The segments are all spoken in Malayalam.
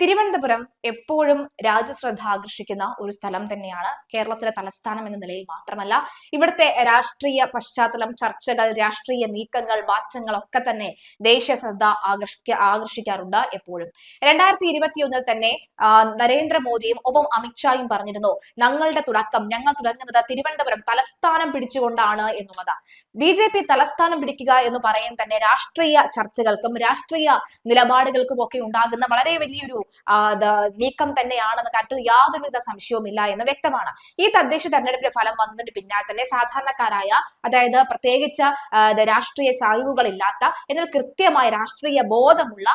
തിരുവനന്തപുരം എപ്പോഴും രാജ്യശ്രദ്ധ ആകർഷിക്കുന്ന ഒരു സ്ഥലം തന്നെയാണ് കേരളത്തിലെ തലസ്ഥാനം എന്ന നിലയിൽ മാത്രമല്ല ഇവിടുത്തെ രാഷ്ട്രീയ പശ്ചാത്തലം ചർച്ചകൾ രാഷ്ട്രീയ നീക്കങ്ങൾ മാറ്റങ്ങൾ ഒക്കെ തന്നെ ദേശീയ ശ്രദ്ധ ആകർഷിക്ക ആകർഷിക്കാറുണ്ട് എപ്പോഴും. രണ്ടായിരത്തി ഇരുപത്തിയൊന്നിൽ തന്നെ നരേന്ദ്രമോദിയും ഒപ്പം അമിത്ഷായും പറഞ്ഞിരുന്നു ഞങ്ങളുടെ തുടക്കം ഞങ്ങൾ തുടങ്ങുന്നത് തിരുവനന്തപുരം തലസ്ഥാനം പിടിച്ചുകൊണ്ടാണ് എന്നുള്ളത് ബി ജെ പി തലസ്ഥാനം പിടിക്കുക എന്ന് പറയാൻ തന്നെ രാഷ്ട്രീയ ചർച്ചകൾക്കും രാഷ്ട്രീയ നിലപാടുകൾക്കും ഒക്കെ ഉണ്ടാകുന്ന വളരെ വലിയൊരു നീക്കം തന്നെയാണെന്ന കാര്യത്തിൽ യാതൊരുവിധ സംശയവുമില്ല എന്ന് വ്യക്തമാണ്. ഈ തദ്ദേശ തെരഞ്ഞെടുപ്പിന്റെ ഫലം വന്നതിന് പിന്നാലെ തന്നെ സാധാരണക്കാരായ അതായത് പ്രത്യേകിച്ച് രാഷ്ട്രീയ ചായ്വുകളില്ലാത്ത എന്നാൽ കൃത്യമായ രാഷ്ട്രീയ ബോധമുള്ള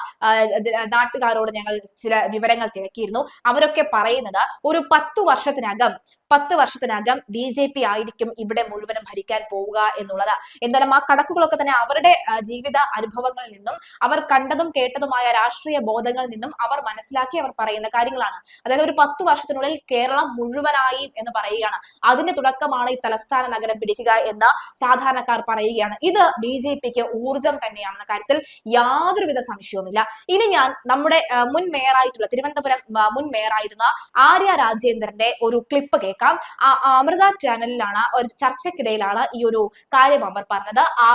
നാട്ടുകാരോട് ഞങ്ങൾ ചില വിവരങ്ങൾ തിരക്കിയിരുന്നു. അവരൊക്കെ പറയുന്നത് ഒരു പത്തു വർഷത്തിനകം പത്ത് വർഷത്തിനകം ബി ജെ പി ആയിരിക്കും ഇവിടെ മുഴുവനും ഭരിക്കാൻ പോവുക എന്നുള്ളത്. എന്തായാലും ആ കണക്കുകളൊക്കെ തന്നെ അവരുടെ ജീവിത അനുഭവങ്ങളിൽ നിന്നും അവർ കണ്ടതും കേട്ടതുമായ രാഷ്ട്രീയ ബോധങ്ങളിൽ നിന്നും അവർ മനസ്സിലാക്കി അവർ പറയുന്ന കാര്യങ്ങളാണ്. അതായത് ഒരു പത്ത് വർഷത്തിനുള്ളിൽ കേരളം മുഴുവനായി എന്ന് പറയുകയാണ്. അതിന്റെ തുടക്കമാണ് ഈ തലസ്ഥാന നഗരം പിടിക്കുക എന്ന് സാധാരണക്കാർ പറയുകയാണ്. ഇത് ബി ജെ പിക്ക് ഊർജം തന്നെയാണെന്ന കാര്യത്തിൽ യാതൊരുവിധ സംശയവുമില്ല. ഇനി ഞാൻ നമ്മുടെ മുൻ മേയറായിട്ടുള്ള തിരുവനന്തപുരം മുൻ മേയറായിരുന്ന ആര്യ രാജേന്ദ്രന്റെ ഒരു ക്ലിപ്പ് കേൾക്കാം. ആ അമൃത ചാനലിലാണ് ഒരു ചർച്ചക്കിടയിലാണ് ഈ ഒരു കാര്യം അവർ പറഞ്ഞത്. ആ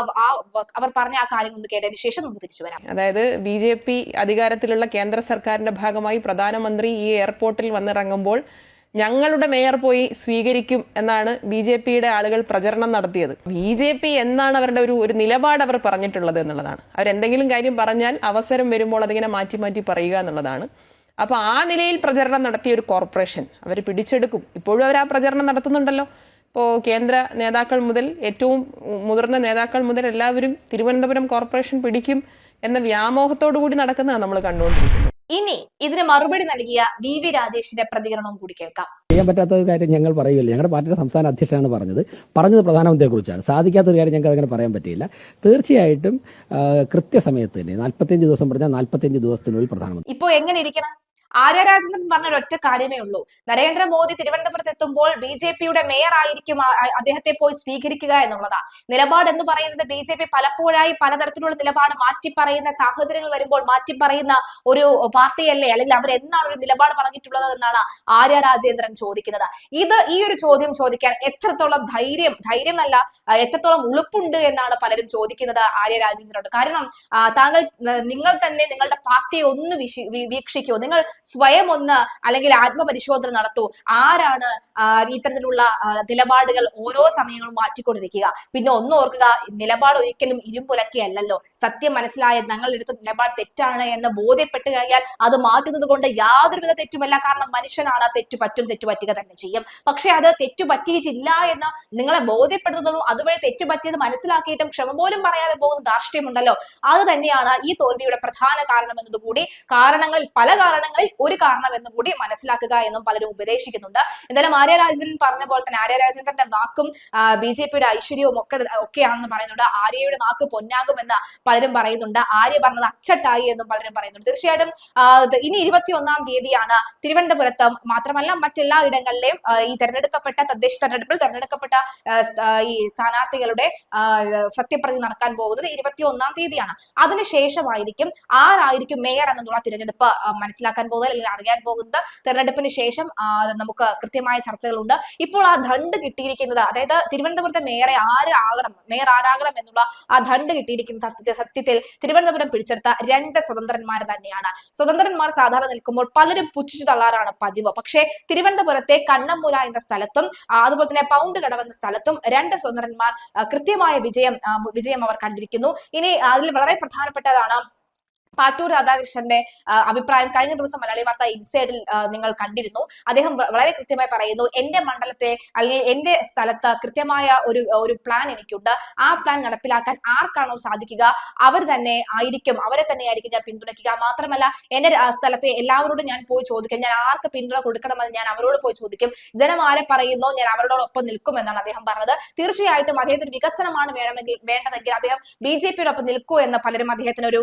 അവർ പറഞ്ഞ ആ കാര്യം ഒന്ന് കേട്ടതിന് ശേഷം നമുക്ക് തിരിച്ചു വരാം. അതായത് ബി ജെ പി അധികാരത്തിലുള്ള കേന്ദ്ര സർക്കാരിന്റെ ഭാഗമായി പ്രധാനമന്ത്രി ഈ എയർപോർട്ടിൽ വന്നിറങ്ങുമ്പോൾ ഞങ്ങളുടെ മേയർ പോയി സ്വീകരിക്കും എന്നാണ് ബി ജെ പിയുടെ ആളുകൾ പ്രചരണം നടത്തിയത്. ബി ജെ പി എന്നാണ് അവരുടെ ഒരു ഒരു നിലപാട് അവർ പറഞ്ഞിട്ടുള്ളത് എന്നുള്ളതാണ്. അവരെന്തെങ്കിലും കാര്യം പറഞ്ഞാൽ അവസരം വരുമ്പോൾ അതിങ്ങനെ മാറ്റി മാറ്റി പറയുക എന്നുള്ളതാണ്. അപ്പൊ ആ നിലയിൽ പ്രചരണം നടത്തിയ ഒരു കോർപ്പറേഷൻ അവർ പിടിച്ചെടുക്കും. ഇപ്പോഴും അവർ ആ പ്രചരണം നടത്തുന്നുണ്ടല്ലോ. ഇപ്പോൾ കേന്ദ്ര നേതാക്കൾ മുതൽ ഏറ്റവും മുതിർന്ന നേതാക്കൾ മുതൽ എല്ലാവരും തിരുവനന്തപുരം കോർപ്പറേഷൻ പിടിക്കും എന്ന വ്യാമോഹത്തോടു കൂടി നടക്കുന്നതാണ് നമ്മൾ കണ്ടുകൊണ്ടിരിക്കുന്നത്. ഇനി ഇതിന് മറുപടി നൽകിയ വി വി രാജേഷിന്റെ പ്രതികരണവും കൂടി കേൾക്കാം. ചെയ്യാൻ പറ്റാത്ത ഒരു കാര്യം ഞങ്ങൾ പറയില്ല ഞങ്ങളുടെ പാർട്ടിയുടെ സംസ്ഥാന അധ്യക്ഷനാണ് പറഞ്ഞത്. പറഞ്ഞത് പ്രധാനമന്ത്രിയെക്കുറിച്ചാണ്. സാധിക്കാത്ത ഒരു കാര്യം ഞങ്ങൾക്ക് അങ്ങനെ പറയാൻ പറ്റിയില്ല. തീർച്ചയായിട്ടും കൃത്യസമയത്ത് തന്നെ നാൽപ്പത്തിയഞ്ച് ദിവസം പറഞ്ഞാൽ നാൽപ്പത്തിയഞ്ച് ദിവസത്തിനുള്ളിൽ പ്രധാനമന്ത്രി ഇപ്പോ എങ്ങനെ ഇരിക്കണം? ആര്യ രാജേന്ദ്രൻ പറഞ്ഞ ഒരൊറ്റ കാര്യമേ ഉള്ളൂ. നരേന്ദ്രമോദി തിരുവനന്തപുരത്ത് എത്തുമ്പോൾ ബി ജെ പിയുടെ മേയർ ആയിരിക്കും അദ്ദേഹത്തെ പോയി സ്വീകരിക്കുക എന്നുള്ളതാ. നിലപാട് എന്ന് പറയുന്നത് ബി ജെ പി പലപ്പോഴായി പലതരത്തിലുള്ള നിലപാട് മാറ്റി പറയുന്ന സാഹചര്യങ്ങൾ വരുമ്പോൾ മാറ്റി പറയുന്ന ഒരു പാർട്ടിയല്ലേ? അല്ലെങ്കിൽ അവർ എന്നാണ് ഒരു നിലപാട് പറഞ്ഞിട്ടുള്ളത് എന്നാണ് ആര്യ രാജേന്ദ്രൻ ചോദിക്കുന്നത്. ഇത് ഈ ഒരു ചോദ്യം ചോദിക്കാൻ എത്രത്തോളം ധൈര്യം ധൈര്യം അല്ല എത്രത്തോളം ഉളുപ്പുണ്ട് എന്നാണ് പലരും ചോദിക്കുന്നത് ആര്യ രാജേന്ദ്രനോട് കാരണം താങ്കൾ നിങ്ങൾ തന്നെ നിങ്ങളുടെ പാർട്ടിയെ ഒന്ന് വീക്ഷിക്കൂ. നിങ്ങൾ സ്വയം ഒന്ന് അല്ലെങ്കിൽ ആത്മപരിശോധന നടത്തൂ. ആരാണ് ഇത്തരത്തിലുള്ള നിലപാടുകൾ ഓരോ സമയങ്ങളും മാറ്റിക്കൊണ്ടിരിക്കുക. പിന്നെ ഒന്ന് ഓർക്കുക നിലപാട് ഒരിക്കലും ഇരുമ്പുലക്കിയല്ലോ സത്യം മനസ്സിലായ ഞങ്ങൾ എടുത്ത നിലപാട് തെറ്റാണ് എന്ന് ബോധ്യപ്പെട്ട് കഴിഞ്ഞാൽ അത് മാറ്റുന്നത് കൊണ്ട് യാതൊരുവിധ തെറ്റുമല്ല. കാരണം മനുഷ്യനാണ് തെറ്റു പറ്റും തെറ്റു പറ്റുക തന്നെ ചെയ്യും. പക്ഷെ അത് തെറ്റു പറ്റിയിട്ടില്ല എന്ന് നിങ്ങളെ ബോധ്യപ്പെടുത്തുന്നതും അതുവഴി തെറ്റു പറ്റിയത് മനസ്സിലാക്കിയിട്ടും ക്ഷമ പോലും പറയാതെ പോകുന്ന ധാർഷ്ട്യമുണ്ടല്ലോ. അത് തന്നെയാണ് ഈ തോൽവിയുടെ പ്രധാന കാരണം എന്നതുകൂടി. കാരണങ്ങൾ പല കാരണങ്ങളിൽ ഒരു കാരണം എന്ന് കൂടി മനസ്സിലാക്കുക എന്നും പലരും ഉപദേശിക്കുന്നുണ്ട്. എന്തായാലും ആര്യ രാജൻ പറഞ്ഞ പോലെ തന്നെ ആര്യ രാജേന്ദ്രന്റെ വാക്കും ബി ജെ പിയുടെ ഐശ്വര്യവും ഒക്കെ ഒക്കെയാണെന്ന് പറയുന്നുണ്ട്. ആര്യയുടെ നാക്ക് പൊന്നാകുമെന്ന് പലരും പറയുന്നുണ്ട്. ആര്യ പറഞ്ഞത് അച്ചട്ടായി എന്നും പലരും പറയുന്നുണ്ട്. തീർച്ചയായിട്ടും ഇനി ഇരുപത്തി ഒന്നാം തീയതിയാണ് തിരുവനന്തപുരത്ത് മാത്രമല്ല മറ്റെല്ലാ ഇടങ്ങളിലെയും ഈ തെരഞ്ഞെടുക്കപ്പെട്ട തദ്ദേശ തെരഞ്ഞെടുപ്പിൽ തെരഞ്ഞെടുക്കപ്പെട്ട ഈ സ്ഥാനാർത്ഥികളുടെ സത്യപ്രതി നടക്കാൻ പോകുന്നത് ഇരുപത്തി ഒന്നാം തീയതിയാണ് അതിനുശേഷമായിരിക്കും ആരായിരിക്കും മേയർ എന്നുള്ള തിരഞ്ഞെടുപ്പ് മനസ്സിലാക്കാൻ അല്ലെങ്കിൽ അറിയാൻ പോകുന്നത് തെരഞ്ഞെടുപ്പിന് ശേഷം നമുക്ക് കൃത്യമായ ചർച്ചകളുണ്ട്. ഇപ്പോൾ ആ ധണ്ട് കിട്ടിയിരിക്കുന്നത് അതായത് തിരുവനന്തപുരത്തെ മേയറെ ആര് ആകണം മേയർ ആരാകണം എന്നുള്ള ആ ധണ്ട് കിട്ടിയിരിക്കുന്ന സത്യത്തിൽ സത്യത്തിൽ തിരുവനന്തപുരം പിടിച്ചെടുത്ത രണ്ട് സ്വതന്ത്രന്മാർ തന്നെയാണ്. സ്വതന്ത്രന്മാർ സാധാരണ നിൽക്കുമ്പോൾ പലരും പുച്ഛിച്ചു തള്ളാറാണ് പതിവ്. പക്ഷേ തിരുവനന്തപുരത്തെ കണ്ണമ്മൂല എന്ന സ്ഥലത്തും അതുപോലെ തന്നെ പൗണ്ട് കടവ് എന്ന സ്ഥലത്തും രണ്ട് സ്വതന്ത്രന്മാർ കൃത്യമായ വിജയം വിജയം അവർ കണ്ടിരിക്കുന്നു. ഇനി അതിൽ വളരെ പ്രധാനപ്പെട്ടതാണ് പാറ്റൂർ രാധാകൃഷ്ണന്റെ അഭിപ്രായം കഴിഞ്ഞ ദിവസം മലയാളി വാർത്ത ഇൻസൈഡിൽ നിങ്ങൾ കണ്ടിരുന്നു. അദ്ദേഹം വളരെ കൃത്യമായി പറയുന്നു എന്റെ മണ്ഡലത്തെ അല്ലെങ്കിൽ എന്റെ സ്ഥലത്ത് കൃത്യമായ ഒരു ഒരു പ്ലാൻ എനിക്കുണ്ട്. ആ പ്ലാൻ നടപ്പിലാക്കാൻ ആർക്കാണോ സാധിക്കുക? അവർ തന്നെ ആയിരിക്കും അവരെ തന്നെ ആയിരിക്കും ഞാൻ പിന്തുണയ്ക്കുക. മാത്രമല്ല എന്റെ സ്ഥലത്തെ എല്ലാവരോടും ഞാൻ പോയി ചോദിക്കും. ഞാൻ ആർക്ക് പിന്തുണ കൊടുക്കണമെന്ന് ഞാൻ അവരോട് പോയി ചോദിക്കും. ജനം ആരെ പറയുന്നോ ഞാൻ അവരോടൊപ്പം നിൽക്കും എന്നാണ് അദ്ദേഹം പറഞ്ഞത്. തീർച്ചയായിട്ടും അദ്ദേഹത്തിന് വികസനമാണ് വേണമെങ്കിൽ വേണ്ടതെങ്കിൽ അദ്ദേഹം ബി ജെ പിയോടൊപ്പം നിൽക്കൂ എന്ന് പലരും അദ്ദേഹത്തിന് ഒരു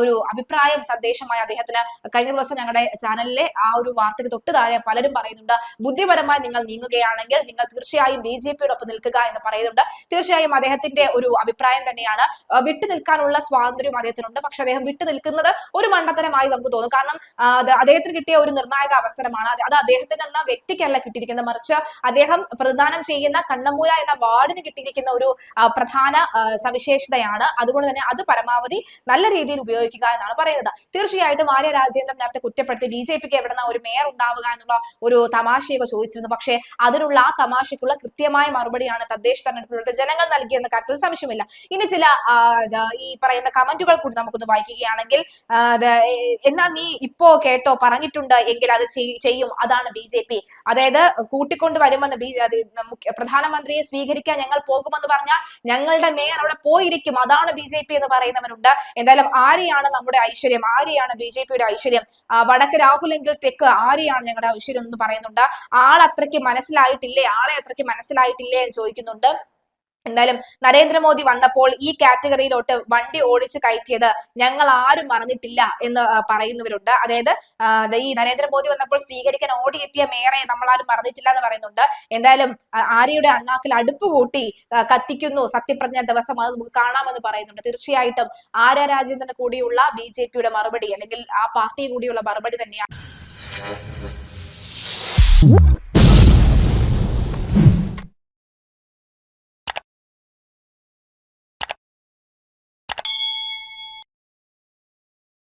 ഒരു അഭിപ്രായം സന്ദേശമായി അദ്ദേഹത്തിന് കഴിഞ്ഞ ദിവസം ഞങ്ങളുടെ ചാനലിലെ ആ ഒരു വാർത്തയ്ക്ക് തൊട്ട് താഴെ പലരും പറയുന്നുണ്ട് ബുദ്ധിപരമായി നിങ്ങൾ നീങ്ങുകയാണെങ്കിൽ നിങ്ങൾ തീർച്ചയായും ബി ജെ പിയോടൊപ്പം നിൽക്കുക എന്ന് പറയുന്നുണ്ട്. തീർച്ചയായും അദ്ദേഹത്തിന്റെ ഒരു അഭിപ്രായം തന്നെയാണ്. വിട്ടു നിൽക്കാനുള്ള സ്വാതന്ത്ര്യം അദ്ദേഹത്തിനുണ്ട്. പക്ഷെ അദ്ദേഹം വിട്ടു നിൽക്കുന്നത് ഒരു മണ്ടത്തരമായി നമുക്ക് തോന്നും. കാരണം അദ്ദേഹത്തിന് കിട്ടിയ ഒരു നിർണായക അവസരമാണ്. അത് അത് അദ്ദേഹത്തിന് എന്ന വ്യക്തിക്കല്ല കിട്ടിയിരിക്കുന്നത്. മറിച്ച് അദ്ദേഹം പ്രതിദാനം ചെയ്യുന്ന കണ്ണമൂല എന്ന വാർഡിന് കിട്ടിയിരിക്കുന്ന ഒരു പ്രധാന സവിശേഷതയാണ്. അതുകൊണ്ട് തന്നെ അത് പരമാവധി നല്ല രീതിയിൽ ഉപയോഗിക്കുക എന്നാണ് പറയുന്നത്. തീർച്ചയായിട്ടും ആര്യ രാജേന്ദ്രൻ നേരത്തെ കുറ്റപ്പെടുത്തി ബി ജെ പിക്ക് എവിടുന്ന ഒരു മേയർ ഉണ്ടാവുക എന്നുള്ള ഒരു തമാശയൊക്കെ ചോദിച്ചിരുന്നു. പക്ഷേ അതിനുള്ള ആ തമാശയ്ക്കുള്ള കൃത്യമായ മറുപടിയാണ് തദ്ദേശ തെരഞ്ഞെടുപ്പിലൂടെ ജനങ്ങൾ നൽകിയെന്ന കാര്യത്തിൽ സംശയമില്ല. ഇനി ചില ഈ പറയുന്ന കമന്റുകൾ കൂടി നമുക്കൊന്ന് വായിക്കുകയാണെങ്കിൽ എന്നാ നീ ഇപ്പോ കേട്ടോ പറഞ്ഞിട്ടുണ്ട് എങ്കിൽ അത് ചെയ്യും. അതാണ് ബി ജെ പി. അതായത് കൂട്ടിക്കൊണ്ട് വരുമെന്ന് ബി പ്രധാനമന്ത്രിയെ സ്വീകരിക്കാൻ ഞങ്ങൾ പോകുമെന്ന് പറഞ്ഞാൽ ഞങ്ങളുടെ മേയർ അവിടെ പോയിരിക്കും. അതാണ് ബി ജെ പി എന്ന് പറയുന്നവരുണ്ട്. എന്തായാലും ആരെയാണ് നമ്മുടെ ഐശ്വര്യം? ആരെയാണ് ബി ജെ പിയുടെ ഐശ്വര്യം വടക്ക് രാഹുലെങ്കിൽ തെക്ക് ആരെയാണ് ഞങ്ങളുടെ ഐശ്വര്യം എന്ന് പറയുന്നുണ്ട്? ആൾ അത്രയ്ക്ക് മനസ്സിലായിട്ടില്ലേ? ആളെ അത്രയ്ക്ക് മനസ്സിലായിട്ടില്ലേ എന്ന് ചോദിക്കുന്നുണ്ട്. എന്തായാലും നരേന്ദ്രമോദി വന്നപ്പോൾ ഈ കാറ്റഗറിയിലോട്ട് വണ്ടി ഓടിച്ച് കയറ്റിയത് ഞങ്ങൾ ആരും മറന്നിട്ടില്ല എന്ന് പറയുന്നവരുണ്ട്. അതായത് ഈ നരേന്ദ്രമോദി വന്നപ്പോൾ സ്വീകരിക്കാൻ ഓടിയെത്തിയ മേയറെ നമ്മൾ ആരും മറന്നിട്ടില്ല എന്ന് പറയുന്നുണ്ട്. എന്തായാലും ആര്യയുടെ അണ്ണാക്കിൽ അടുപ്പ് കൂട്ടി കത്തിക്കുന്നു സത്യപ്രതിജ്ഞ ദിവസം. അത് നമുക്ക് കാണാമെന്ന് പറയുന്നുണ്ട്. തീർച്ചയായിട്ടും ആര്യ രാജേന്ദ്രന് കൂടിയുള്ള ബി ജെ പിയുടെ മറുപടി അല്ലെങ്കിൽ ആ പാർട്ടി കൂടിയുള്ള മറുപടി തന്നെയാണ്.